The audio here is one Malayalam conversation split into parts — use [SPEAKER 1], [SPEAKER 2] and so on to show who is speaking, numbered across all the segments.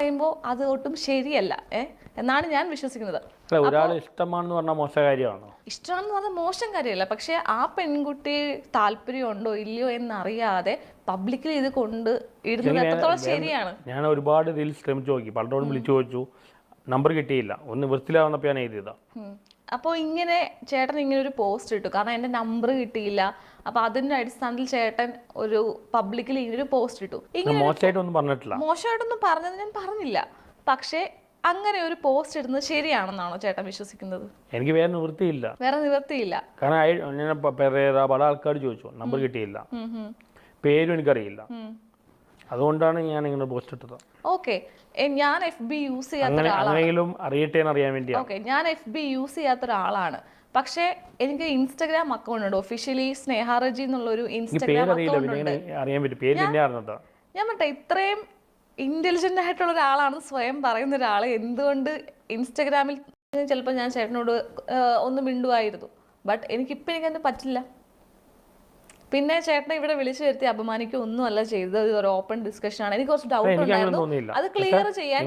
[SPEAKER 1] പറയുമ്പോൾ അത് ഒട്ടും ശരിയല്ല എന്നാണ് ഞാൻ വിശ്വസിക്കുന്നത്.
[SPEAKER 2] ഒരാൾ ഇഷ്ടമാണെന്ന് പറഞ്ഞാൽ മോശ കാര്യമാണോ?
[SPEAKER 1] ഇഷ്ടമാണെന്ന് പറഞ്ഞാൽ മോശം കാര്യമല്ല. പക്ഷെ ആ പെൺകുട്ടി താല്പര്യമുണ്ടോ ഇല്ലയോ എന്നറിയാതെ പബ്ലിക്കിൽ ഇത് കൊണ്ട് ഇടുന്നത് എത്രത്തോളം ശരിയാണ്.
[SPEAKER 2] ഞാൻ ഒരുപാട് ഇതിൽ ശ്രമിച്ചു നോക്കി. പലരോടും വിളിച്ചു ചോദിച്ചു. നമ്പർ കിട്ടിയില്ല. ഒന്ന് വൃത്തിയിലാവുന്നപ്പോ ഞാൻ എഴുതിയതാ.
[SPEAKER 1] അപ്പോൾ ഇങ്ങനെ ചേട്ടൻ ഇങ്ങനെ ഒരു പോസ്റ്റ് ഇട്ടു. കാരണം എന്റെ നമ്പർ കിട്ടിയില്ല. അപ്പോൾ അതിന്റെ അടിസ്ഥാനത്തിൽ ചേട്ടൻ ഒരു പബ്ലിക്കിൽ ഇങ്ങനെ ഒരു പോസ്റ്റ് ഇട്ടു. ഇങ്ങനെ
[SPEAKER 2] മോശമായിട്ടൊന്നും പറഞ്ഞിട്ടില്ല.
[SPEAKER 1] മോശമായിട്ടൊന്നും പറഞ്ഞത് ഞാൻ പറഞ്ഞില്ല. പക്ഷേ അങ്ങനെ ഒരു പോസ്റ്റ് ഇടുന്നത് ശരിയാണെന്നാണോ ചേട്ടൻ വിശ്വസിക്കുന്നത്?
[SPEAKER 2] എനിക്ക് വേറെ നിവൃത്തിയില്ല.
[SPEAKER 1] വേറെ നിവൃത്തിയില്ല.
[SPEAKER 2] കാരണം ഞാൻ പല ആൾക്കാർ ചോദിച്ചു. നമ്പർ കിട്ടിയില്ല. പേരും എനിക്കറിയില്ല. അതുകൊണ്ടാണ് ഞാൻ ഇങ്ങനെ പോസ്റ്റ് ഇട്ടത്.
[SPEAKER 1] ഓക്കെ. ഞാൻ എഫ് ബി യൂസ് ചെയ്യാത്ത
[SPEAKER 2] അറിയട്ടെ അറിയാൻ
[SPEAKER 1] ഓക്കെ. ഞാൻ എഫ് ബി യൂസ് ചെയ്യാത്ത ഒരാളാണ്. പക്ഷേ എനിക്ക് ഇൻസ്റ്റാഗ്രാം അക്കൗണ്ട് ഉണ്ട്. ഒഫീഷ്യലി സ്നേഹാറജി എന്നുള്ള ഒരു ഇൻസ്റ്റാഗ്രാം അക്കൗണ്ട് ഉണ്ട്. ഞാൻ മറ്റേ ഇത്രയും ഇന്റലിജന്റ് ആയിട്ടുള്ള ഒരാളാണെന്ന് സ്വയം പറയുന്ന ഒരാളെ എന്തുകൊണ്ട് ഇൻസ്റ്റഗ്രാമിൽ ചിലപ്പോൾ ഞാൻ ചേട്ടനോട് ഒന്ന് മിണ്ടുമായിരുന്നു ബട്ട് എനിക്കിപ്പോൾ എനിക്കത് പറ്റില്ല. പിന്നെ ചേട്ടനെ ഇവിടെ വിളിച്ചു വരുത്തി അപമാനിക്കുക ഒന്നുമല്ല ചെയ്തത് ഒരു ഓപ്പൺ ഡിസ്കഷൻ ആണ്. എനിക്ക് കുറച്ച് ഡൗട്ട് ഉണ്ടായിരുന്നു. അത് ക്ലിയർ ചെയ്യാൻ.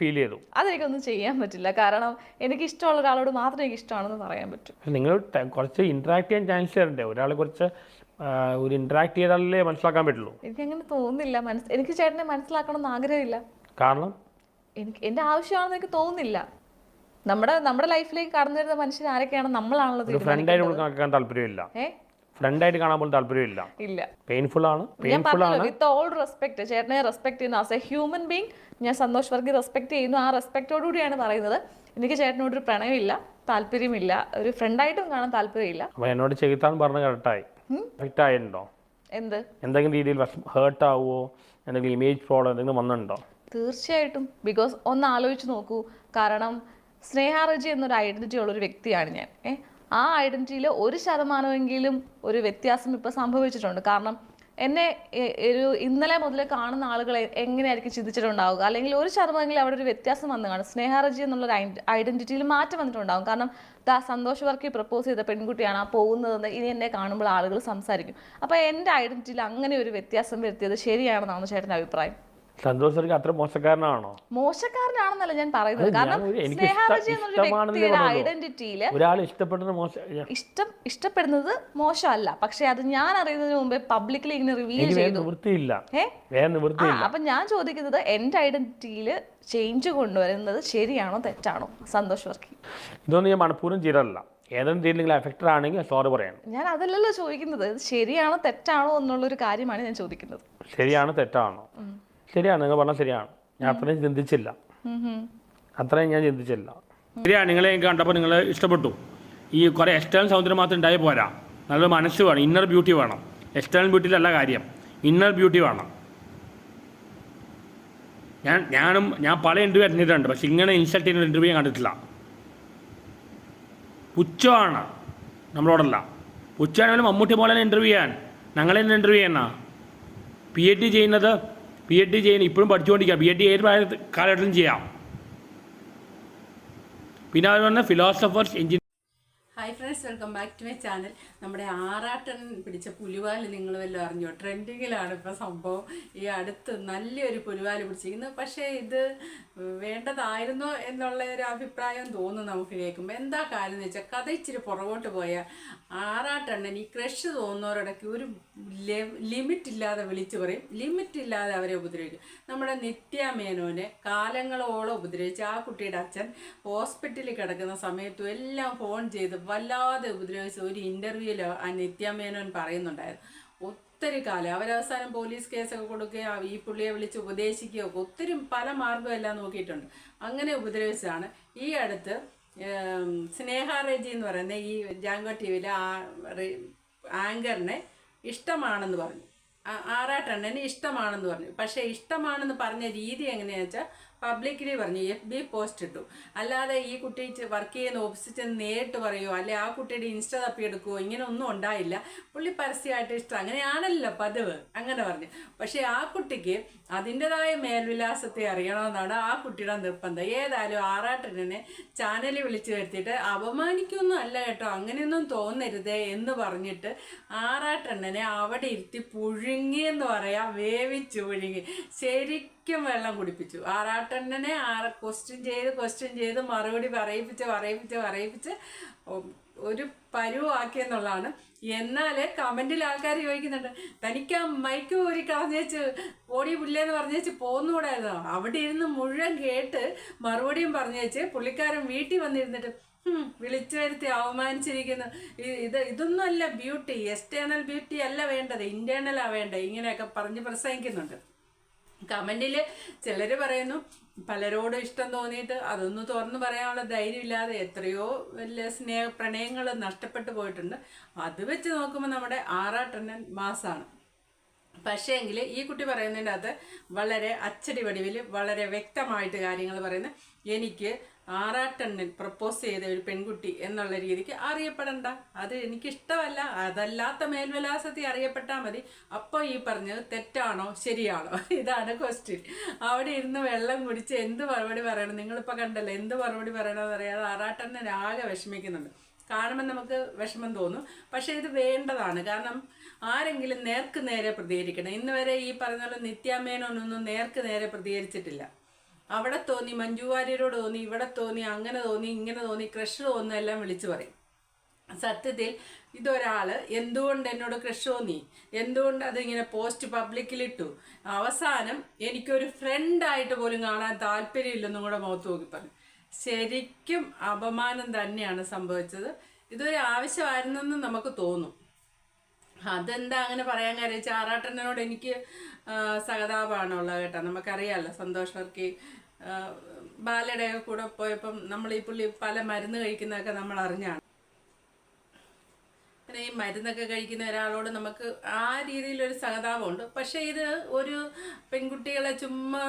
[SPEAKER 2] ഫീൽ ചെയ്തു.
[SPEAKER 1] അതെനിക്കൊന്നും ചെയ്യാൻ പറ്റില്ല. കാരണം എനിക്ക് ഇഷ്ടമുള്ള ഒരാളോട് മാത്രമേ എനിക്ക് ഇഷ്ടമാണെന്ന് പറയാൻ പറ്റൂ.
[SPEAKER 2] നിങ്ങൾ കുറച്ച് ഇന്ററാക്ട് ചെയ്യാൻ ചാൻസ് തരണ്ടേ? ഒരാളെ കുറച്ച് ഒരു ഇന്ററാക്ട് ചെയ്താലേ മനസ്സിലാക്കാൻ പറ്റുള്ളൂ.
[SPEAKER 1] എനിക്ക് അങ്ങനെ തോന്നുന്നില്ല മനസ്സ് എനിക്ക് ചേട്ടനെ മനസ്സിലാക്കണമെന്ന് ആഗ്രഹമില്ല.
[SPEAKER 2] കാരണം?
[SPEAKER 1] എനിക്ക് എന്റെ ആവശ്യമാണെന്ന് എനിക്ക് തോന്നുന്നില്ല നമ്മുടെ നമ്മുടെ ലൈഫിലേക്ക് കടന്നു വരുന്ന മനുഷ്യർ ആരൊക്കെയാണ് നമ്മളാണല്ലോ
[SPEAKER 2] താല്പര്യമില്ല.
[SPEAKER 1] ഏ?
[SPEAKER 2] ഫ്രണ്ടായിട്ട് കാണാൻ പോലും താല്പര്യമില്ല.
[SPEAKER 1] ഇല്ല.
[SPEAKER 2] പെയിൻഫുൾ ആണ്. പെയിൻഫുൾ ആണ്.
[SPEAKER 1] വിത്ത് ഓൾ റെസ്പെക്ട് ചേട്ടനെ റെസ്പെക്ട് ചെയ്യുന്നു ആസ് എ ഹ്യൂമൻ ബീങ് ഞാൻ സന്തോഷ് വർഗി റെസ്പെക്ട് ചെയ്യുന്നു. ആ റെസ്പെക്റ്റോടു കൂടിയാണ് പറയുന്നത്. എനിക്ക് ചേട്ടനോട് ഒരു പ്രണയമില്ല താല്പര്യമില്ല. ഒരു ഫ്രണ്ടായിട്ടും കാണാൻ താല്പര്യമില്ല.
[SPEAKER 2] അപ്പോൾ എന്നോട് ചെയ്താൻ പറഞ്ഞ കറക്റ്റായി. കറക്റ്റ് ആയിട്ടുണ്ടോ?
[SPEAKER 1] എന്ത്?
[SPEAKER 2] എന്തെങ്കിലും രീതിയിൽ ഹേർട്ട് ആവുമോ എന്തെങ്കിലും ഇമേജ് പ്രോബ്ലം എന്തെങ്കിലും വന്നിട്ടുണ്ടോ?
[SPEAKER 1] തീർച്ചയായിട്ടും. ബിക്കോസ് ഒന്ന് ആലോചിച്ച് നോക്കൂ. കാരണം സ്നേഹാറജി എന്നൊരു ഐഡന്റിറ്റി ഉള്ള ഒരു വ്യക്തിയാണ് ഞാൻ. ഏ? ആ ഐഡന്റിറ്റിയിൽ ഒരു ശതമാനമെങ്കിലും ഒരു വ്യത്യാസം ഇപ്പോൾ സംഭവിച്ചിട്ടുണ്ട്. കാരണം എന്നെ ഒരു ഇന്നലെ മുതൽ കാണുന്ന ആളുകൾ എങ്ങനെയായിരിക്കും ചിന്തിച്ചിട്ടുണ്ടാവുക? അല്ലെങ്കിൽ ഒരു ശതമാനമെങ്കിലും അവിടെ ഒരു വ്യത്യാസം വന്നു കാണും. സ്നേഹറജി എന്നുള്ള ഐഡന്റിറ്റിയിൽ മാറ്റം വന്നിട്ടുണ്ടാകും കാരണം ദാ സന്തോഷ് വർക്കി പ്രപ്പോസ് ചെയ്ത പെൺകുട്ടിയാണ് ആ പോകുന്നതെന്ന് ഇനി എന്നെ കാണുമ്പോൾ ആളുകൾ സംസാരിക്കും. അപ്പോൾ എന്റെ ഐഡന്റിറ്റിയിൽ അങ്ങനെ ഒരു വ്യത്യാസം വരുത്തിയത് ശരിയാണെന്നാണ് ചേട്ടന്റെ അഭിപ്രായം.
[SPEAKER 2] സന്തോഷ് സർക്ക് അത്ര മോശക്കാരനാണോ?
[SPEAKER 1] മോശക്കാരനാണെന്നല്ല ഞാൻ പറയുന്നത്. കാരണം
[SPEAKER 2] പറഞ്ഞുള്ളൂ.
[SPEAKER 1] ഐഡന്റിറ്റിയിൽ
[SPEAKER 2] ഒരാൾ ഇഷ്ടപ്പെടുന്നത് മോശം
[SPEAKER 1] ഇഷ്ടം ഇഷ്ടപ്പെടുന്നത് മോശമല്ല. പക്ഷെ അത് ഞാൻ അറിയുന്നതിന് മുമ്പേ പബ്ലിക്കലി ഇങ്ങനെ റിവീൽ ചെയ്തു.
[SPEAKER 2] നിവൃത്തിയില്ല.
[SPEAKER 1] അപ്പൊ ഞാൻ ചോദിക്കുന്നത് എന്റെ ഐഡന്റിറ്റിയിൽ ചേഞ്ച് കൊണ്ടുവരുന്നത് ശരിയാണോ തെറ്റാണോ? സന്തോഷ് വർക്കി.
[SPEAKER 2] ഇതൊന്നും ഞാൻ മനഃപൂർവം ചെയ്തല്ല ഏതെങ്കിലും രീതിയിൽ അഫക്റ്റഡ് ആണെങ്കിൽ സോറി പറയണം.
[SPEAKER 1] ഞാൻ അതല്ലല്ലോ ചോദിക്കുന്നത്. ശരിയാണോ തെറ്റാണോ എന്നുള്ള ഒരു കാര്യമാണ് ഞാൻ ചോദിക്കുന്നത്.
[SPEAKER 2] ശരിയാണോ തെറ്റാണോ? ശരിയാണ് നിങ്ങൾ പറഞ്ഞാൽ ശരിയാണ്. ഞാൻ അത്രയും ചിന്തിച്ചില്ല. അത്രയും ഞാൻ ചിന്തിച്ചില്ല. ശരിയാണ് നിങ്ങളെ എനിക്ക് കണ്ടപ്പോൾ നിങ്ങൾ ഇഷ്ടപ്പെട്ടു. ഈ കുറേ എക്സ്റ്റേണൽ സൗന്ദര്യം മാത്രം ഉണ്ടായി പോരാ. നല്ല മനസ്സ് വേണം ഇന്നർ ബ്യൂട്ടി വേണം. എക്സ്റ്റേണൽ ബ്യൂട്ടിയിലല്ല കാര്യം. ഇന്നർ ബ്യൂട്ടി വേണം. ഞാൻ ഞാനും ഞാൻ പല ഇന്റർവ്യൂ അറ്റൻഡ് പക്ഷെ ഇങ്ങനെ ഇൻസൾട്ട് ചെയ്യുന്ന ഇന്റർവ്യൂ ഞാൻ കണ്ടിട്ടില്ല. പുച്ഛമാണ് നമ്മളോടല്ല. പുച്ഛമാണെങ്കിലും മമ്മൂട്ടി പോലെ തന്നെ ഇന്റർവ്യൂ ചെയ്യാൻ. ഞങ്ങളെ ഇന്റർവ്യൂ ചെയ്യുന്ന. പി എച്ച് ഡി ചെയ്യുന്നത് പി എഡ് ഡി ചെയ്യുന്ന ഇപ്പോഴും പഠിച്ചുകൊണ്ടിരിക്കുക ബി എഡ് ഏത് കാലഘട്ടത്തിലും ചെയ്യാം. പിന്നെ അവർ പറഞ്ഞ philosophers engineer
[SPEAKER 3] hi friends welcome back to my channel നമ്മുടെ ആറാട്ടൻ പിടിച്ച പുലിവാൽ നിങ്ങൾ വല്ലതും അറിഞ്ഞോ? ട്രെൻഡിങ്ങിലാണ് ഇപ്പോൾ സംഭവം. ഈ അടുത്ത് നല്ലൊരു പുലിവാൽ പിടിച്ചിരിക്കുന്നത് പക്ഷേ ഇത് വേണ്ടതായിരുന്നോ എന്നുള്ള ഒരു അഭിപ്രായം തോന്നുന്നു നമുക്ക് കേൾക്കുമ്പോൾ. എന്താ കാര്യം എന്ന് വെച്ചാൽ കഥ ഇച്ചിരി പുറകോട്ട് പോയ ആറാട്ടെണ്ണൻ ഈ ക്രഷ് തോന്നുന്നവരോടൊക്കെ ഒരു ലിമിറ്റ് ഇല്ലാതെ വിളിച്ചു പറയും. ലിമിറ്റ് ഇല്ലാതെ അവരെ ഉപദ്രവിക്കും. നമ്മുടെ നിത്യ മേനോനെ കാലങ്ങളോളം ഉപദ്രവിച്ച് ആ കുട്ടിയുടെ അച്ഛൻ ഹോസ്പിറ്റലിൽ കിടക്കുന്ന സമയത്തും എല്ലാം ഫോൺ ചെയ്ത് വല്ലാതെ ഉപദ്രവിച്ച ഒരു ഇന്റർവ്യൂവിൽ ആ നിത്യമേനോൻ പറയുന്നുണ്ടായിരുന്നു. ഒത്തിരി കാലം അവരവസാനം പോലീസ് കേസൊക്കെ കൊടുക്കുകയോ ഈ പുള്ളിയെ വിളിച്ച് ഉപദേശിക്കുകയോ ഒത്തിരി പല മാർഗം എല്ലാം നോക്കിയിട്ടുണ്ട്. അങ്ങനെ ഉപദ്രവിച്ചതാണ്. ഈ അടുത്ത് സ്നേഹ റെജി എന്ന് പറയുന്ന ഈ ജാങ്കോ ടി വിയിലെ ആങ്കറിനെ ഇഷ്ടമാണെന്ന് പറഞ്ഞു. ആറാട്ടെണ്ണന് ഇഷ്ടമാണെന്ന് പറഞ്ഞു. പക്ഷേ ഇഷ്ടമാണെന്ന് പറഞ്ഞ രീതി എങ്ങനെയാണെന്ന് വെച്ചാൽ പബ്ലിക്കലി പറഞ്ഞു എഫ് ബി പോസ്റ്റ് ഇട്ടു. അല്ലാതെ ഈ കുട്ടി വർക്ക് ചെയ്യുന്ന ചെന്ന് നേരിട്ട് പറയുമോ അല്ലെ ആ കുട്ടിയുടെ ഇൻസ്റ്റ തപ്പിയെടുക്കുമോ ഇങ്ങനെ ഒന്നും ഉണ്ടായില്ല. പുള്ളി പരസ്യമായിട്ട് ഇഷ്ടം അങ്ങനെയാണല്ലോ പതിവ് അങ്ങനെ പറഞ്ഞു. പക്ഷേ ആ കുട്ടിക്ക് അതിന്റെതായ മേൽവിലാസത്തെ അറിയണമെന്നാണ് ആ കുട്ടിയുടെ നിർബന്ധം. ഏതായാലും ആറാട്ടനെ ചാനലിൽ വിളിച്ചു വരുത്തിയിട്ട് അപമാനിക്കൊന്നും അല്ല കേട്ടോ അങ്ങനെയൊന്നും തോന്നരുതേ എന്ന് പറഞ്ഞിട്ട് ആറാട്ടെണ്ണനെ അവിടെ ഇരുത്തി പുഴുങ്ങിയെന്ന് പറയാം വേവിച്ചു പുഴുങ്ങി. ശരിക്കും വെള്ളം കുടിപ്പിച്ചു. ആറാട്ടെണ്ണനെ ആറ ക്വസ്റ്റ്യൻ ചെയ്ത് ക്വസ്റ്റ്യൻ ചെയ്ത് മറുപടി പറയിപ്പിച്ച് പറയിപ്പിച്ച് പറയിപ്പിച്ച് ഒരു പരുവാക്കിയെന്നുള്ളതാണ്. എന്നാൽ കമന്റിൽ ആൾക്കാർ ചോദിക്കുന്നുണ്ട് തനിക്ക് ആ മൈക്ക് ഊരി കളഞ്ഞേച്ച് ഓടി പുല്ലേന്ന് പറഞ്ഞേച്ച് പോന്നുകൂടായിരുന്നോ അവിടെ ഇരുന്ന് മുഴുവൻ കേട്ട് മറുപടിയും പറഞ്ഞേച്ച് പുള്ളിക്കാരൻ വീട്ടിൽ വന്നിരുന്നിട്ട് വിളിച്ചു വരുത്തി അവമാനിച്ചിരിക്കുന്നു. ഇത് ഇതൊന്നും അല്ല ബ്യൂട്ടി എക്സ്റ്റേണൽ ബ്യൂട്ടി അല്ല വേണ്ടത് ഇന്റേണലാ വേണ്ടത് ഇങ്ങനെയൊക്കെ പറഞ്ഞ് പ്രസംഗിക്കുന്നുണ്ട്. കമന്റിൽ ചിലർ പറയുന്നു പലരോടും ഇഷ്ടം തോന്നിയിട്ട് അതൊന്നും തുറന്നു പറയാനുള്ള ധൈര്യമില്ലാതെ എത്രയോ വലിയ സ്നേഹ പ്രണയങ്ങൾ നഷ്ടപ്പെട്ടു പോയിട്ടുണ്ട്. അത് വെച്ച് നോക്കുമ്പോൾ നമ്മുടെ ആറാട്ടണ്ണൻ മാസാണ്. പക്ഷേ എങ്കിൽ ഈ കുട്ടി പറയുന്നതിന്റെ അകത്ത് വളരെ അച്ചടി വടിവിൽ വളരെ വ്യക്തമായിട്ട് കാര്യങ്ങൾ പറയുന്നത് എനിക്ക് ആറാട്ടെണ്ണിൽ പ്രപ്പോസ് ചെയ്ത ഒരു പെൺകുട്ടി എന്നുള്ള രീതിക്ക് അറിയപ്പെടണ്ട. അത് എനിക്കിഷ്ടമല്ല. അതല്ലാത്ത മേൽവിലാസത്തിൽ അറിയപ്പെട്ടാൽ മതി. അപ്പോൾ ഈ പറഞ്ഞത് തെറ്റാണോ? ശരിയാണോ? ഇതാണ് ക്വസ്റ്റ്യൻ അവിടെ ഇരുന്ന് വെള്ളം കുടിച്ച് എന്ത് മറുപടി പറയണം? നിങ്ങളിപ്പോൾ കണ്ടല്ലോ എന്ത് മറുപടി പറയണമെന്ന് അറിയാതെ ആറാട്ടണ്ണൻ ആകെ വിഷമിക്കുന്നുണ്ട്. കാണുമ്പോൾ നമുക്ക് വിഷമം തോന്നും. പക്ഷേ ഇത് വേണ്ടതാണ്. കാരണം ആരെങ്കിലും നേർക്ക് നേരെ പ്രതികരിക്കണം. ഇന്ന് വരെ ഈ പറഞ്ഞ പോലെ നിത്യാമേനോനൊന്നും നേർക്ക് നേരെ പ്രതികരിച്ചിട്ടില്ല. അവിടെ തോന്നി മഞ്ജു വാര്യരോട് തോന്നി ഇവിടെ തോന്നി അങ്ങനെ തോന്നി ഇങ്ങനെ തോന്നി ക്രഷ് തോന്നുന്ന എല്ലാം വിളിച്ചു പറയും. സത്യത്തിൽ ഇതൊരാൾ എന്തുകൊണ്ട് എന്നോട് ക്രഷ് തോന്നി? എന്തുകൊണ്ട് അതിങ്ങനെ പോസ്റ്റ് പബ്ലിക്കിലിട്ടു? അവസാനം എനിക്കൊരു ഫ്രണ്ടായിട്ട് പോലും കാണാൻ താല്പര്യമില്ലെന്നും കൂടെ മുഖത്ത് നോക്കി പറഞ്ഞു. ശരിക്കും അപമാനം തന്നെയാണ് സംഭവിച്ചത്. ഇതൊരു ആവശ്യമായിരുന്നെന്ന് നമുക്ക് തോന്നും. അതെന്താ അങ്ങനെ പറയാൻ കാര്യം? വെച്ചാൽ ആറാട്ടനോട് എനിക്ക് സഹതാപമാണ് സഹതാപമാണുള്ളത് കേട്ടോ. നമുക്കറിയാമല്ലോ സന്തോഷ് ബാലയുടെ കൂടെ പോയപ്പം നമ്മൾ ഈ പുള്ളി പല മരുന്ന് കഴിക്കുന്നതൊക്കെ നമ്മൾ അറിഞ്ഞാണ് പിന്നെ ഈ മരുന്നൊക്കെ കഴിക്കുന്ന ഒരാളോട് നമുക്ക് ആ രീതിയിലൊരു സഹതാപമുണ്ട്. പക്ഷേ ഇത് ഒരു പെൺകുട്ടികളെ ചുമ്മാ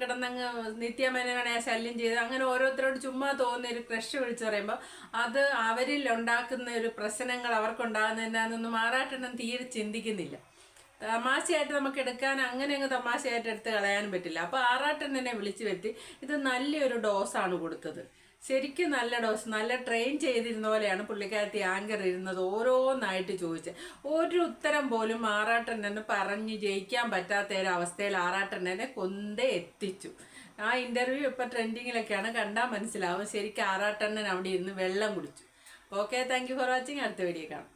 [SPEAKER 3] കിടന്നങ്ങ് നിത്യമേനോനെ ശല്യം ചെയ്ത് അങ്ങനെ ഓരോരുത്തരോട് ചുമ്മാ തോന്നുന്ന ഒരു ക്രഷ് വിളിച്ചു പറയുമ്പോൾ അത് അവരിൽ ഉണ്ടാക്കുന്ന ഒരു പ്രശ്നങ്ങൾ അവർക്കുണ്ടാകുന്ന എന്നാന്നൊന്നും മാറാട്ടെണ്ണം തീരെ ചിന്തിക്കുന്നില്ല. തമാശയായിട്ട് നമുക്ക് എടുക്കാൻ അങ്ങനെ അങ്ങ് തമാശയായിട്ട് എടുത്ത് കളയാനും പറ്റില്ല. അപ്പോൾ തന്നെ വിളിച്ചു വരുത്തി ഇത് നല്ലൊരു ഡോസാണ് കൊടുത്തത്. ശരിക്കും നല്ല ഡോസ് നല്ല ട്രെയിൻ ചെയ്തിരുന്ന പോലെയാണ് പുള്ളിക്കാരത്തി ആങ്കർ ഇരുന്നത് ഓരോന്നായിട്ട് ചോദിച്ചത് ഒരു ഉത്തരം പോലും ആറാട്ടെണ്ണന് പറഞ്ഞ് ജയിക്കാൻ പറ്റാത്ത ഒരു അവസ്ഥയിൽ ആറാട്ടെണ്ണനെ കൊന്തേ എത്തിച്ചു. ആ ഇന്റർവ്യൂ ഇപ്പോൾ ട്രെൻഡിങ്ങിലൊക്കെയാണ് കണ്ടാൽ മനസ്സിലാവും. ശരിക്കും ആറാട്ടണ്ണൻ അവിടെ ഇരുന്ന് വെള്ളം കുടിച്ചു. ഓക്കെ താങ്ക് ഫോർ വാച്ചിങ് അടുത്ത വീഡിയോ കാണാം.